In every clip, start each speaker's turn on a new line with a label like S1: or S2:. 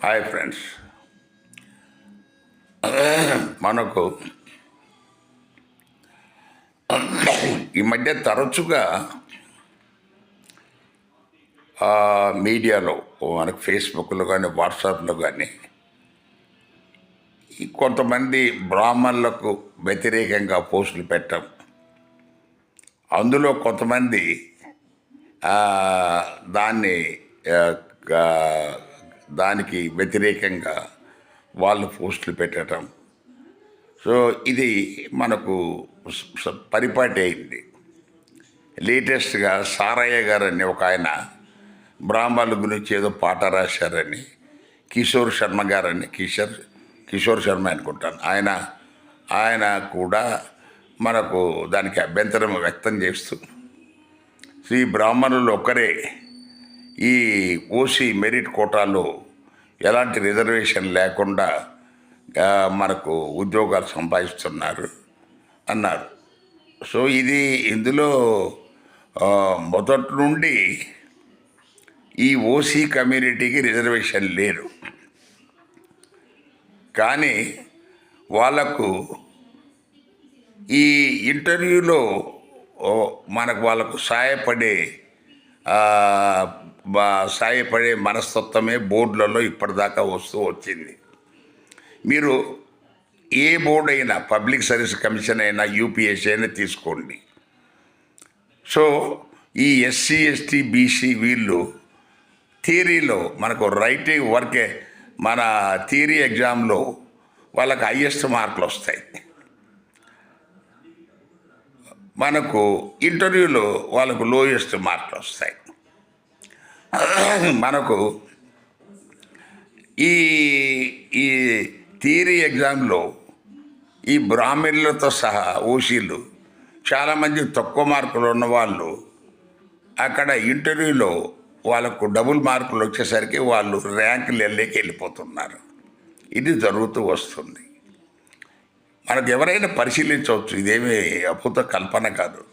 S1: Hi friends మనకు ఈ మధ్య తరచుగా మీడియాలో మనకు ఫేస్బుక్లో కానీ వాట్సాప్లో కానీ ఈ కొంతమంది బ్రాహ్మణులకు వ్యతిరేకంగా పోస్టులు పెట్టడం. అందులో కొంతమంది దాన్ని దానికి వ్యతిరేకంగా వాళ్ళు పోస్టులు పెట్టడం. సో ఇది మనకు పరిపాటి అయింది. లేటెస్ట్గా సారయ్య గారు అని ఒక ఆయన బ్రాహ్మణుల గురించి ఏదో పాట రాశారని కిషోర్ శర్మ గారని కిషోర్ కిషోర్ శర్మ అనుకుంటాను. ఆయన ఆయన కూడా మనకు దానికి అభ్యంతరం వ్యక్తం చేస్తూ శ్రీ బ్రాహ్మణులు ఒక్కరే ఈ ఓసీ మెరిట్ కోటాలో ఎలాంటి రిజర్వేషన్ లేకుండా మనకు ఉద్యోగాలు సంపాదిస్తున్నారు అన్నారు. సో ఇది ఇందులో మొదటి నుండి ఈ ఓసీ కమ్యూనిటీకి రిజర్వేషన్ లేరు కానీ వాళ్ళకు ఈ ఇంటర్వ్యూలో మనకు వాళ్ళకు సహాయపడే సాయపడే బా- మనస్తత్వమే బోర్డులలో ఇప్పటిదాకా వస్తూ వచ్చింది. మీరు ఏ బోర్డు అయినా పబ్లిక్ సర్వీస్ కమిషన్ అయినా యూపీఎస్సీ అయినా తీసుకోండి. సో ఈ ఎస్సీ ఎస్టీ బీసీ వీళ్ళు థియరీలో మనకు రైటింగ్ వర్కే మన థియరీ ఎగ్జామ్లో వాళ్ళకి హయ్యెస్ట్ మార్కులు వస్తాయి. మనకు ఇంటర్వ్యూలో వాళ్ళకు లోయెస్ట్ మార్కులు వస్తాయి. మనకు ఈ ఈ థియరీ ఎగ్జామ్లో ఈ బ్రాహ్మణులతో సహా ఓసీలు చాలామంది తక్కువ మార్కులు ఉన్నవాళ్ళు అక్కడ ఇంటర్వ్యూలో వాళ్ళకు డబుల్ మార్కులు వచ్చేసరికి వాళ్ళు ర్యాంకులు వెళ్ళేకి వెళ్ళిపోతున్నారు. ఇది జరుగుతూ వస్తుంది. మనకు ఎవరైనా పరిశీలించవచ్చు ఇదేమీ అద్భుత కల్పన కాదు.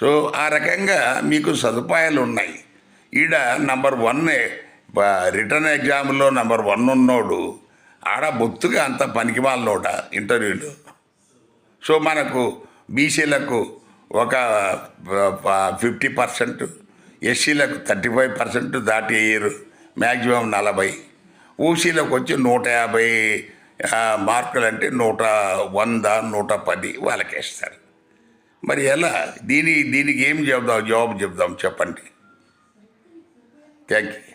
S1: సో ఆ రకంగా మీకు సదుపాయాలు ఉన్నాయి. ఈడ నంబర్ వన్ రిటర్న్ ఎగ్జామ్లో నంబర్ వన్ ఉన్నోడు ఆడ బొత్తుగా అంత పనికి వాళ్ళోట ఇంటర్వ్యూలో. సో మనకు బీసీలకు ఒక ఫిఫ్టీ పర్సెంట్ ఎస్సీలకు థర్టీ ఫైవ్ పర్సెంట్ దాటి వేయరు మ్యాక్సిమం నలభై. ఓసీలకు వచ్చి నూట యాభై మార్కులు అంటే నూట వంద నూట పది వాళ్ళకి ఇస్తారు మరి ఎలా? దీని దీనికి ఏం చెబుదాం జవాబు చెప్దాం చెప్పండి. Thank you.